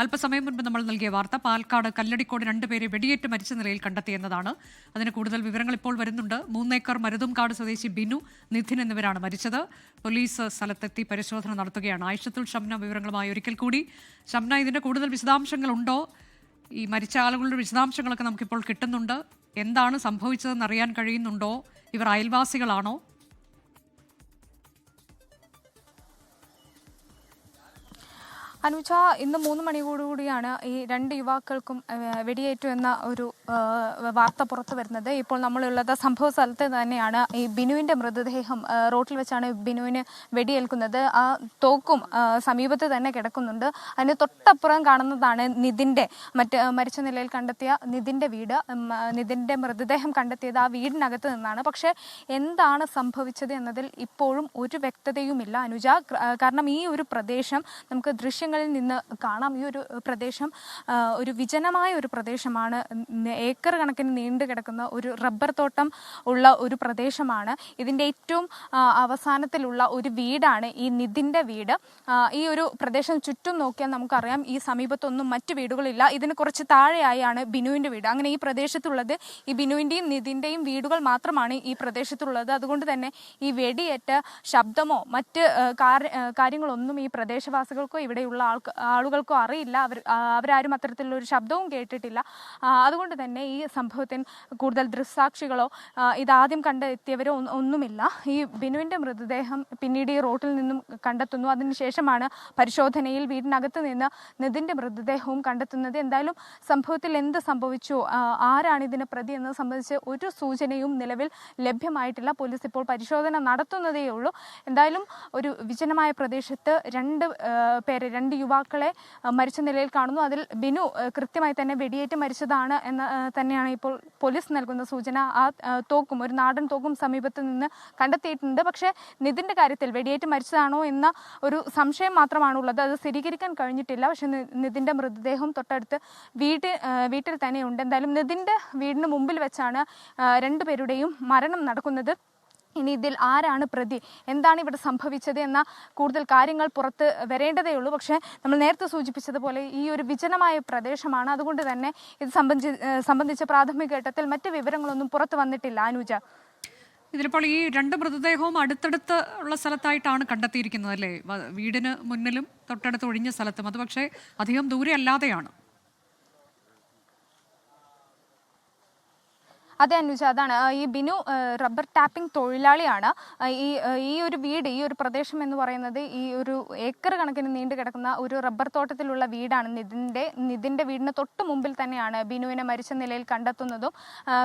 അല്പസമയം മുൻപ് നമ്മൾ നൽകിയ വാർത്ത പാലക്കാട് കല്ലടിക്കോട് രണ്ടുപേരെ വെടിയേറ്റ് മരിച്ച നിലയിൽ കണ്ടെത്തിയെന്നതാണ് അതിന് കൂടുതൽ വിവരങ്ങൾ ഇപ്പോൾ വരുന്നുണ്ട്. മൂന്നേക്കർ മരുതുംകാട് സ്വദേശി ബിനു നിധിൻ എന്നിവരാണ് മരിച്ചത്. പോലീസ് സ്ഥലത്തെത്തി പരിശോധന നടത്തുകയാണ്. ആയിഷത്തുൽ ഷംന വിവരങ്ങളുമായി ഒരിക്കൽ കൂടി. ഷംന ഇതിന്റെ കൂടുതൽ വിശദാംശങ്ങളുണ്ടോ? ഈ മരിച്ച ആളുകളുടെ വിശദാംശങ്ങളൊക്കെ നമുക്കിപ്പോൾ കിട്ടുന്നുണ്ട്. എന്താണ് സംഭവിച്ചതെന്ന് അറിയാൻ കഴിയുന്നുണ്ടോ? ഇവർ അയൽവാസികളാണോ? അനുജ ഇന്ന് മൂന്ന് മണിയോടുകൂടിയാണ് ഈ രണ്ട് യുവാക്കൾക്കും വെടിയേറ്റു എന്ന ഒരു വാർത്ത പുറത്തു വരുന്നത്. ഇപ്പോൾ നമ്മളുള്ളത് സംഭവ സ്ഥലത്ത് തന്നെയാണ് ഈ ബിനുവിന്റെ മൃതദേഹം റോട്ടിൽ വെച്ചാണ് ബിനുവിന് വെടിയേൽക്കുന്നത്. ആ തോക്കും സമീപത്ത് തന്നെ കിടക്കുന്നുണ്ട്. അതിന് തൊട്ടപ്പുറം കാണുന്നതാണ് നിതിന്റെ മറ്റ് മരിച്ച നിലയിൽ കണ്ടെത്തിയ നിതിന്റെ വീട്. നിതിന്റെ മൃതദേഹം കണ്ടെത്തിയത് ആ വീടിനകത്ത് നിന്നാണ്. പക്ഷേ എന്താണ് സംഭവിച്ചത് എന്നതിൽ ഇപ്പോഴും ഒരു വ്യക്തതയുമില്ല. അനുജ കാരണം ഈ ഒരു പ്രദേശം നമുക്ക് ദൃശ്യങ്ങളിൽ നിന്ന് കാണാം. ഈ ഒരു പ്രദേശം ഒരു വിജനമായ ഒരു പ്രദേശമാണ്. ഏക്കർ കണക്കിന് നീണ്ടു കിടക്കുന്ന ഒരു റബ്ബർ തോട്ടം ഉള്ള ഒരു പ്രദേശമാണ്. ഇതിന്റെ ഏറ്റവും അവസാനത്തിലുള്ള ഒരു വീടാണ് ഈ നിതിന്റെ വീട്. ഈ ഒരു പ്രദേശം ചുറ്റും നോക്കിയാൽ നമുക്കറിയാം ഈ സമീപത്തൊന്നും മറ്റു വീടുകളില്ല. ഇതിന് കുറച്ച് താഴെയായാണ് ബിനുവിന്റെ വീട്. അങ്ങനെ ഈ പ്രദേശത്തുള്ളത് ഈ ബിനുവിന്റെയും നിതിന്റെയും വീടുകൾ മാത്രമാണ് ഈ പ്രദേശത്തുള്ളത്. അതുകൊണ്ട് തന്നെ ഈ വെടിയേറ്റ ശബ്ദമോ മറ്റ് കാര്യങ്ങളൊന്നും ഈ പ്രദേശവാസികൾക്കോ ഇവിടെയുള്ള ആൾക്ക് ആളുകൾക്കും അറിയില്ല. അവർ അവരാരും അത്തരത്തിലുള്ള ഒരു ശബ്ദവും കേട്ടിട്ടില്ല. അതുകൊണ്ട് തന്നെ ഈ സംഭവത്തിന് കൂടുതൽ ദൃക്സാക്ഷികളോ ഇതാദ്യം കണ്ടെത്തിയവരോ ഒന്നും- ഒന്നുമില്ല. ഈ ബിനുവിന്റെ മൃതദേഹം പിന്നീട് ഈ റോട്ടിൽ നിന്നും കണ്ടെത്തുന്നു. അതിനുശേഷമാണ് പരിശോധനയിൽ വീടിനകത്ത് നിന്ന് നിതിന്റെ മൃതദേഹവും കണ്ടെത്തുന്നത്. എന്തായാലും സംഭവത്തിൽ എന്ത് സംഭവിച്ചു ആരാണ് ഇതിന് പ്രതി എന്നത് സംബന്ധിച്ച് ഒരു സൂചനയും നിലവിൽ ലഭ്യമായിട്ടില്ല. പോലീസ് ഇപ്പോൾ പരിശോധന നടത്തുന്നതേ ഉള്ളൂ എന്തായാലും ഒരു വിജനമായ പ്രദേശത്ത് രണ്ട് പേരെ രണ്ട് യുവാക്കളെ മരിച്ച നിലയിൽ കാണുന്നു. അതിൽ ബിനു കൃത്യമായി തന്നെ വെടിയേറ്റ് മരിച്ചതാണ് എന്ന് തന്നെയാണ് ഇപ്പോൾ പോലീസ് നൽകുന്ന സൂചന. ആ തോക്കും ഒരു നാടൻ തോക്കും സമീപത്ത് നിന്ന് കണ്ടെത്തിയിട്ടുണ്ട്. പക്ഷേ നിതിന്റെ കാര്യത്തിൽ വെടിയേറ്റ് മരിച്ചതാണോ എന്ന ഒരു സംശയം മാത്രമാണുള്ളത്. അത് സ്ഥിരീകരിക്കാൻ കഴിഞ്ഞിട്ടില്ല. പക്ഷെ നിതിന്റെ മൃതദേഹം തൊട്ടടുത്ത് വീട്ടിൽ വീട്ടിൽ തന്നെയുണ്ട് എന്തായാലും നിതിന്റെ വീടിന് മുമ്പിൽ വെച്ചാണ് രണ്ടുപേരുടെയും മരണം നടക്കുന്നത്. ഇനി ഇതിൽ ആരാണ് പ്രതി? എന്താണ് ഇവിടെ സംഭവിച്ചത് എന്ന കൂടുതൽ കാര്യങ്ങൾ പുറത്ത് വരേണ്ടതേ ഉള്ളൂ. പക്ഷേ നമ്മൾ നേരത്തെ സൂചിപ്പിച്ചതുപോലെ ഈ ഒരു വിജനമായ പ്രദേശമാണ്. അതുകൊണ്ട് തന്നെ ഇത് സംബന്ധിച്ച് സംബന്ധിച്ച പ്രാഥമിക ഘട്ടത്തിൽ മറ്റ് വിവരങ്ങളൊന്നും പുറത്തു വന്നിട്ടില്ല. അനുജ. ഇതിലിപ്പോൾ ഈ രണ്ട് മൃതദേഹവും അടുത്തടുത്ത് ഉള്ള സ്ഥലത്തായിട്ടാണ് കണ്ടെത്തിയിരിക്കുന്നത് അല്ലേ? വീടിന് മുന്നിലും തൊട്ടടുത്ത് ഒഴിഞ്ഞ സ്ഥലത്തും. അത് പക്ഷേ അധികം ദൂരെ അല്ലാതെയാണ് അതെ അനുജ അതാണ്. ഈ ബിനു റബ്ബർ ടാപ്പിംഗ് തൊഴിലാളിയാണ്. ഈ ഈ ഒരു വീട് ഈ ഒരു പ്രദേശം എന്ന് പറയുന്നത് ഈ ഒരു ഏക്കർ കണക്കിന് നീണ്ടു കിടക്കുന്ന ഒരു റബ്ബർ തോട്ടത്തിലുള്ള വീടാണ്. നിതിന്റെ നിതിന്റെ വീടിന് തൊട്ട് മുമ്പിൽ തന്നെയാണ് ബിനുവിനെ മരിച്ച നിലയിൽ കണ്ടെത്തുന്നതും.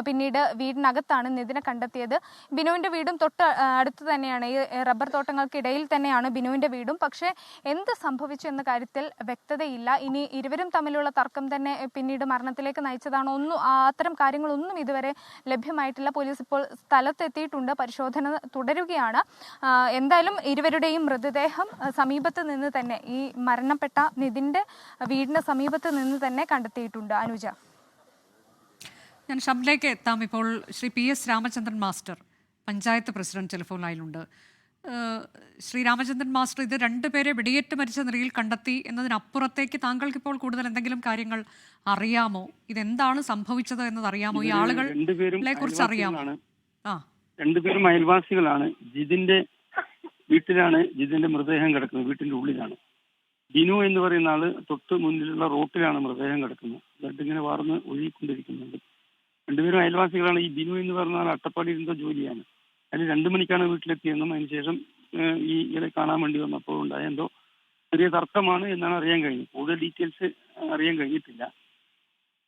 പിന്നീട് വീടിനകത്താണ് നിതിനെ കണ്ടെത്തിയത്. ബിനുവിന്റെ വീടും തൊട്ട് അടുത്ത് തന്നെയാണ്. ഈ റബ്ബർ തോട്ടങ്ങൾക്കിടയിൽ തന്നെയാണ് ബിനുവിന്റെ വീടും. പക്ഷേ എന്ത് സംഭവിച്ചു എന്ന കാര്യത്തിൽ വ്യക്തതയില്ല. ഇനി ഇരുവരും തമ്മിലുള്ള തർക്കം തന്നെ പിന്നീട് മരണത്തിലേക്ക് നയിച്ചതാണോ ഒന്നും അത്തരം കാര്യങ്ങളൊന്നും ഇതുവരെ ലഭ്യമായിട്ടില്ല പോലീസ് ഇപ്പോൾ സ്ഥലത്തെത്തിയിട്ടുണ്ട്. പരിശോധന തുടരുകയാണ്. എന്തായാലും ഇരുവരുടെയും മൃതദേഹം സമീപത്ത് നിന്ന് തന്നെ ഈ മരണപ്പെട്ട നിതിന്റെ വീടിന് സമീപത്ത് നിന്ന് തന്നെ കണ്ടെത്തിയിട്ടുണ്ട്. അനുജ. ഞാൻ ഷംലേക്ക് എത്താം. ഇപ്പോൾ Shri P S Ramachandran master panchayat president telephone ലൈനിലുണ്ട്. ഏഹ് ശ്രീ മാസ്റ്റർ ഇത് രണ്ടുപേരെ വെടിയേറ്റ് മരിച്ച നിലയിൽ കണ്ടെത്തി എന്നതിനപ്പുറത്തേക്ക് താങ്കൾക്ക് ഇപ്പോൾ കൂടുതൽ എന്തെങ്കിലും കാര്യങ്ങൾ അറിയാമോ? ഇതെന്താണ് സംഭവിച്ചത് എന്നത് അറിയാമോ ഈ ആളുകളെ കുറിച്ച് അറിയാമോ? ആ. രണ്ടുപേരും അയൽവാസികളാണ്. ജിതിന്റെ വീട്ടിലാണ് ജിതിന്റെ മൃതദേഹം കിടക്കുന്നത്. വീട്ടിന്റെ ഉള്ളിലാണ്. ബിനു എന്ന് പറയുന്ന ആൾ തൊട്ട് മുന്നിലുള്ള റോട്ടിലാണ് മൃതദേഹം കിടക്കുന്നത്. ബ്ലഡ് ഇങ്ങനെ വാർന്ന് ഒഴുകിക്കൊണ്ടിരിക്കുന്നുണ്ട്. രണ്ടുപേരും അയൽവാസികളാണ്. ഈ ബിനു എന്ന് പറഞ്ഞ ആൾ അട്ടപ്പാടി ഇരുന്ന ജോലിയാണ്. അതിൽ രണ്ടു മണിക്കാണ് വീട്ടിലെത്തിയെന്നും അതിനുശേഷം ഈ ഇയാളെ കാണാൻ വേണ്ടി വന്നപ്പോൾ ഉണ്ടായ എന്തോ ചെറിയ തർക്കമാണ് എന്നാണ് അറിയാൻ കഴിഞ്ഞത്. കൂടുതൽ ഡീറ്റെയിൽസ് അറിയാൻ കഴിഞ്ഞിട്ടില്ല.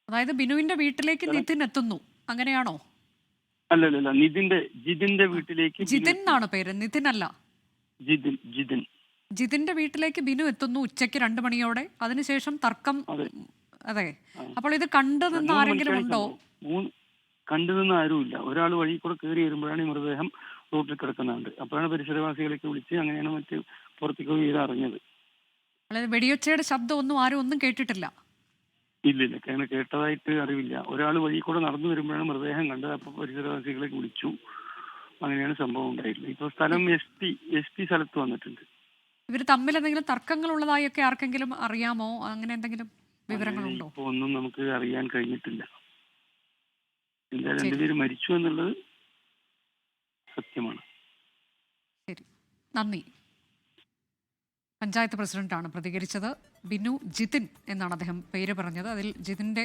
അതായത് ബിനുവിന്റെ വീട്ടിലേക്ക് നിതിൻ എത്തുന്നു. അങ്ങനെയാണോ? അല്ലല്ല നിതിന്റെ ജിതിന്റെ വീട്ടിലേക്ക് ജിതിൻ എന്നാണ് പേര്. നിതിൻ അല്ല. ജിതിൻ ജിതിൻ. ജിതിന്റെ വീട്ടിലേക്ക് ബിനു എത്തുന്നു ഉച്ചയ്ക്ക് രണ്ടു മണിയോടെ. അതിനുശേഷം തർക്കം അതെ. അപ്പോൾ ഇത് കണ്ടു നിന്ന് ആരെങ്കിലും ഉണ്ടോ? കണ്ടു നിന്ന് ആരുമില്ല. ഒരാൾ വഴി കൂടെ കയറി വരുമ്പോഴാണ് ഈ മൃതദേഹം റോട്ടിൽ കിടക്കുന്നുണ്ട് അപ്പോഴാണ് പരിസരവാസികളൊക്കെ വിളിച്ച് അങ്ങനെയാണ് മറ്റ് പുറത്തേക്ക് വീട് അറിഞ്ഞത്. വെടിയൊച്ചയുടെ ശബ്ദം ഒന്നും ആരും ഒന്നും കേട്ടിട്ടില്ല. ഇല്ലില്ല അങ്ങനെ കേട്ടതായിട്ട് അറിവില്ല. ഒരാൾ വഴി കൂടെ നടന്നു വരുമ്പോഴാണ് മൃതദേഹം കണ്ടത്. അപ്പൊ പരിസരവാസികളെ വിളിച്ചു. അങ്ങനെയാണ് സംഭവം ഉണ്ടായിരുന്നത്. ഇപ്പൊ സ്ഥലം എസ് പി എസ് പി സ്ഥലത്ത് വന്നിട്ടുണ്ട്. ഇവർ തമ്മിൽ എന്തെങ്കിലും തർക്കങ്ങൾ ഉള്ളതായൊക്കെ ആർക്കെങ്കിലും അറിയാമോ? അങ്ങനെ എന്തെങ്കിലും വിവരങ്ങളുണ്ടോ? ഒന്നും നമുക്ക് അറിയാൻ കഴിഞ്ഞിട്ടില്ല. ശരി. രണ്ടുപേര് മരിച്ചു എന്നുള്ളത് സത്യമാണ്. ശരി. നന്ദി. പഞ്ചായത്ത് പ്രസിഡന്റാണ് പ്രതികരിച്ചത്. ബിനു ജിതിൻ എന്നാണ് അദ്ദേഹം പേര് പറഞ്ഞത്. അതിൽ ജിതിന്റെ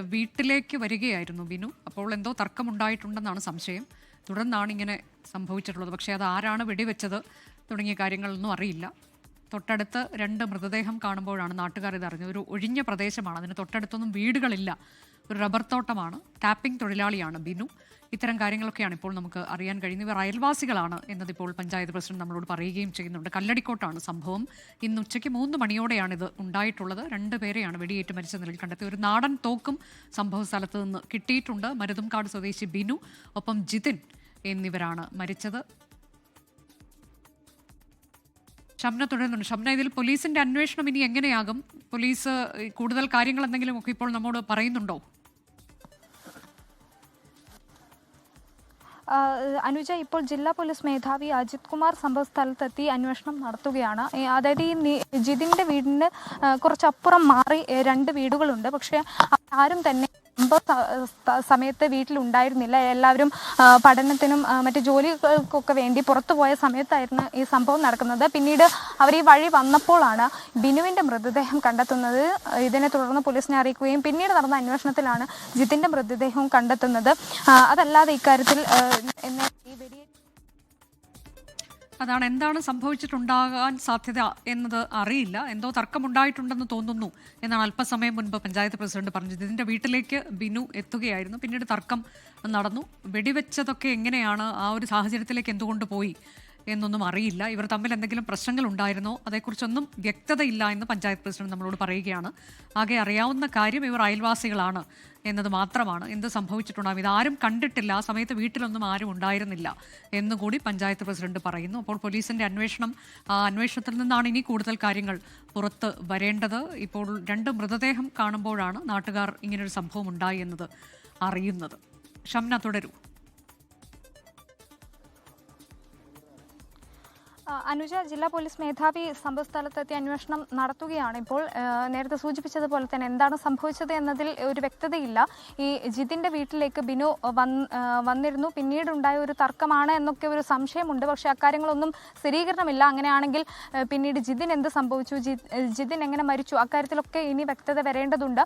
വീട്ടിലേക്ക് വരികയായിരുന്നു ബിനു. അപ്പോൾ എന്തോ തർക്കമുണ്ടായിട്ടുണ്ടെന്നാണ് സംശയം. തുടർന്നാണ് ഇങ്ങനെ സംഭവിച്ചിട്ടുള്ളത്. പക്ഷേ അത് ആരാണ് വെടിവെച്ചത് തുടങ്ങിയ കാര്യങ്ങളൊന്നും അറിയില്ല. തൊട്ടടുത്ത് രണ്ട് മൃതദേഹം കാണുമ്പോഴാണ് നാട്ടുകാർ ഇത് അറിഞ്ഞത്. ഒരു ഒഴിഞ്ഞ പ്രദേശമാണ്. അതിന് തൊട്ടടുത്തൊന്നും വീടുകളില്ല. ഒരു റബ്ബർ തോട്ടമാണ്. ടാപ്പിംഗ് തൊഴിലാളിയാണ് ബിനു. ഇത്തരം കാര്യങ്ങളൊക്കെയാണ് ഇപ്പോൾ നമുക്ക് അറിയാൻ കഴിയുന്നത്. ഇവർ അയൽവാസികളാണ് എന്നതിപ്പോൾ പഞ്ചായത്ത് പ്രസിഡന്റ് നമ്മളോട് പറയുകയും ചെയ്യുന്നുണ്ട്. കല്ലടിക്കോട്ടാണ് സംഭവം. ഇന്ന് ഉച്ചയ്ക്ക് മൂന്ന് മണിയോടെയാണ് ഇത് ഉണ്ടായിട്ടുള്ളത്. രണ്ടുപേരെയാണ് വെടിയേറ്റ് മരിച്ച നിലയിൽ കണ്ടെത്തിയത്. ഒരു നാടൻ തോക്കും സംഭവ സ്ഥലത്ത് നിന്ന് കിട്ടിയിട്ടുണ്ട്. മരുതുംകാട് സ്വദേശി ബിനു ഒപ്പം ജിതിൻ എന്നിവരാണ് മരിച്ചത്. ഷംന തുടരുന്നുണ്ട്. ഷംന ഇതിൽ പോലീസിന്റെ അന്വേഷണം ഇനി എങ്ങനെയാകും? പോലീസ് കൂടുതൽ കാര്യങ്ങൾ എന്തെങ്കിലും ഒക്കെ ഇപ്പോൾ നമ്മോട് പറയുന്നുണ്ടോ? അനുജ ഇപ്പോൾ ജില്ലാ പോലീസ് മേധാവി അജിത് കുമാർ സംഭവ സ്ഥലത്തെത്തി അന്വേഷണം നടത്തുകയാണ്. അതായത് ഈ ജിതിന്റെ വീടിന് കുറച്ചപ്പുറം മാറി രണ്ട് വീടുകളുണ്ട്. പക്ഷേ ആരും തന്നെ സംഭവ സമയത്ത് വീട്ടിലുണ്ടായിരുന്നില്ല. എല്ലാവരും പഠനത്തിനും മറ്റ് ജോലികൾക്കൊക്കെ വേണ്ടി പുറത്തു പോയ സമയത്തായിരുന്നു ഈ സംഭവം നടക്കുന്നത്. പിന്നീട് അവർ ഈ വഴി വന്നപ്പോഴാണ് ബിനുവിന്റെ മൃതദേഹം കണ്ടെത്തുന്നത്. ഇതിനെ തുടർന്ന് പോലീസിനെ അറിയിക്കുകയും പിന്നീട് നടന്ന അന്വേഷണത്തിലാണ് ജിത്തിന്റെ മൃതദേഹവും കണ്ടെത്തുന്നത്. അതല്ലാതെ ഇക്കാര്യത്തിൽ ഈ വെടിയേറ്റ് അതാണ് എന്താണ് സംഭവിച്ചിട്ടുണ്ടാകാൻ സാധ്യത എന്നത് അറിയില്ല. എന്തോ തർക്കമുണ്ടായിട്ടുണ്ടെന്ന് തോന്നുന്നു എന്നാണ് അല്പസമയം മുൻപ് പഞ്ചായത്ത് പ്രസിഡന്റ് പറഞ്ഞത്. ഇതിന്റെ വീട്ടിലേക്ക് ബിനു എത്തുകയായിരുന്നു. പിന്നീട് തർക്കം നടന്നു. വെടിവെച്ചതൊക്കെ എങ്ങനെയാണ്? ആ ഒരു സാഹചര്യത്തിലേക്ക് എന്തുകൊണ്ട് പോയി? എന്നൊന്നും അറിയില്ല. ഇവർ തമ്മിൽ എന്തെങ്കിലും പ്രശ്നങ്ങൾ ഉണ്ടായിരുന്നോ അതേക്കുറിച്ചൊന്നും വ്യക്തതയില്ല എന്ന് പഞ്ചായത്ത് പ്രസിഡന്റ് നമ്മളോട് പറയുകയാണ്. ആകെ അറിയാവുന്ന കാര്യം ഇവർ അയൽവാസികളാണ് എന്നത് മാത്രമാണ്. എന്ത് സംഭവിച്ചിട്ടുണ്ടാകും ഇതാരും കണ്ടിട്ടില്ല. ആ സമയത്ത് വീട്ടിലൊന്നും ആരും ഉണ്ടായിരുന്നില്ല എന്നുകൂടി പഞ്ചായത്ത് പ്രസിഡന്റ് പറയുന്നു. അപ്പോൾ പോലീസിന്റെ അന്വേഷണം ആ അന്വേഷണത്തിൽ നിന്നാണ് ഇനി കൂടുതൽ കാര്യങ്ങൾ പുറത്ത് വരേണ്ടത്. ഇപ്പോൾ രണ്ട് മൃതദേഹം കാണുമ്പോഴാണ് നാട്ടുകാർ ഇങ്ങനൊരു സംഭവം ഉണ്ടായി എന്നത് അറിയുന്നത്. ഷംന തുടരൂ. അനുജ ജില്ലാ പോലീസ് മേധാവി സംഭവസ്ഥലത്തെത്തി അന്വേഷണം നടത്തുകയാണ്. ഇപ്പോൾ നേരത്തെ സൂചിപ്പിച്ചതുപോലെ തന്നെ എന്താണ് സംഭവിച്ചത് എന്നതിൽ ഒരു വ്യക്തതയില്ല. ഈ ജിതിന്റെ വീട്ടിലേക്ക് ബിനു വന്ന് വന്നിരുന്നു. പിന്നീടുണ്ടായ ഒരു തർക്കമാണ് എന്നൊക്കെ ഒരു സംശയമുണ്ട്. പക്ഷേ അക്കാര്യങ്ങളൊന്നും സ്ഥിരീകരണമില്ല. അങ്ങനെയാണെങ്കിൽ പിന്നീട് ജിതിൻ എന്ത് സംഭവിച്ചു? ജിതിൻ എങ്ങനെ മരിച്ചു? അക്കാര്യത്തിലൊക്കെ ഇനി വ്യക്തത വരേണ്ടതുണ്ട്.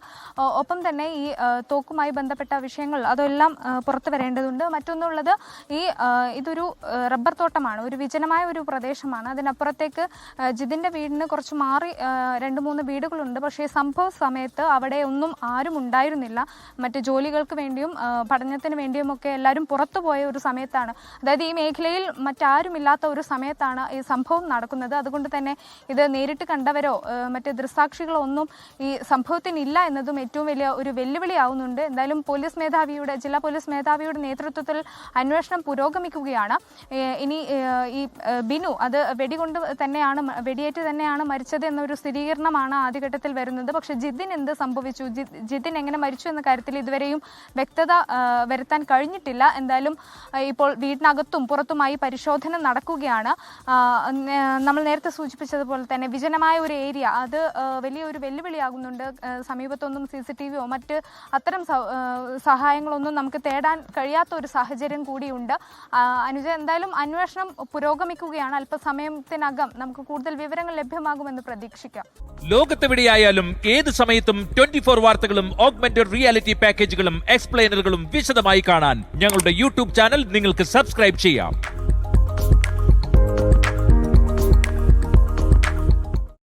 ഒപ്പം തന്നെ ഈ തോക്കുമായി ബന്ധപ്പെട്ട വിഷയങ്ങൾ അതെല്ലാം പുറത്തു വരേണ്ടതുണ്ട്. മറ്റൊന്നുള്ളത് ഈ ഇതൊരു റബ്ബർ തോട്ടമാണ്. ഒരു വിജനമായ ഒരു പ്രദേശമാണ്. അതിനപ്പുറത്തേക്ക് ജിതിന്റെ വീടിന് കുറച്ച് മാറി രണ്ട് മൂന്ന് വീടുകളുണ്ട്. പക്ഷേ സംഭവ സമയത്ത് അവിടെ ഒന്നും ആരും ഉണ്ടായിരുന്നില്ല. മറ്റ് ജോലികൾക്ക് വേണ്ടിയും പഠനത്തിന് വേണ്ടിയുമൊക്കെ എല്ലാവരും പുറത്തു പോയ ഒരു സമയത്താണ്. അതായത് ഈ മേഖലയിൽ മറ്റാരുമില്ലാത്ത ഒരു സമയത്താണ് ഈ സംഭവം നടക്കുന്നത്. അതുകൊണ്ട് തന്നെ ഇത് നേരിട്ട് കണ്ടവരോ മറ്റ് ദൃസാക്ഷികളോ ഒന്നും ഈ സംഭവത്തിനില്ല എന്നതും ഏറ്റവും വലിയ ഒരു വെല്ലുവിളിയാവുന്നുണ്ട് എന്തായാലും പോലീസ് മേധാവിയുടെ ജില്ലാ പോലീസ് മേധാവിയുടെ നേതൃത്വത്തിൽ അന്വേഷണം പുരോഗമിക്കുകയാണ്. ഇനി ഈ ബിനു അത് വെടികൊണ്ട് തന്നെയാണ് വെടിയേറ്റ് തന്നെയാണ് മരിച്ചത് എന്നൊരു സ്ഥിരീകരണമാണ് ആദ്യഘട്ടത്തിൽ വരുന്നത്. പക്ഷേ ജിതിൻ എന്ത് സംഭവിച്ചു? ജിതിൻ എങ്ങനെ മരിച്ചു എന്ന കാര്യത്തിൽ ഇതുവരെയും വ്യക്തത വരുത്താൻ കഴിഞ്ഞിട്ടില്ല. എന്തായാലും ഇപ്പോൾ വീടിനകത്തും പുറത്തുമായി പരിശോധന നടക്കുകയാണ്. നമ്മൾ നേരത്തെ സൂചിപ്പിച്ചതുപോലെ തന്നെ വിജനമായ ഒരു ഏരിയ. അത് വലിയൊരു വെല്ലുവിളിയാകുന്നുണ്ട്. സമീപത്തൊന്നും സി സി ടി വിയോ മറ്റ് അത്തരം സഹായങ്ങളൊന്നും നമുക്ക് തേടാൻ കഴിയാത്ത ഒരു സാഹചര്യം കൂടിയുണ്ട്. അനുജ എന്തായാലും അന്വേഷണം പുരോഗമിക്കുകയാണ്. അല്പസമയത്തിനകം നമുക്ക് കൂടുതൽ വിവരങ്ങൾ ലഭ്യമാകുമെന്ന് പ്രതീക്ഷിക്കാം. ലോകത്തെവിടെയായാലും ഏത് സമയത്തും ട്വന്റി ഫോർ വാർത്തകളും ഓഗ്മെന്റഡ് റിയാലിറ്റി പാക്കേജുകളും എക്സ്പ്ലെയിനറുകളും വിശദമായി കാണാൻ ഞങ്ങളുടെ യൂട്യൂബ് ചാനൽ നിങ്ങൾക്ക് സബ്സ്ക്രൈബ് ചെയ്യാം.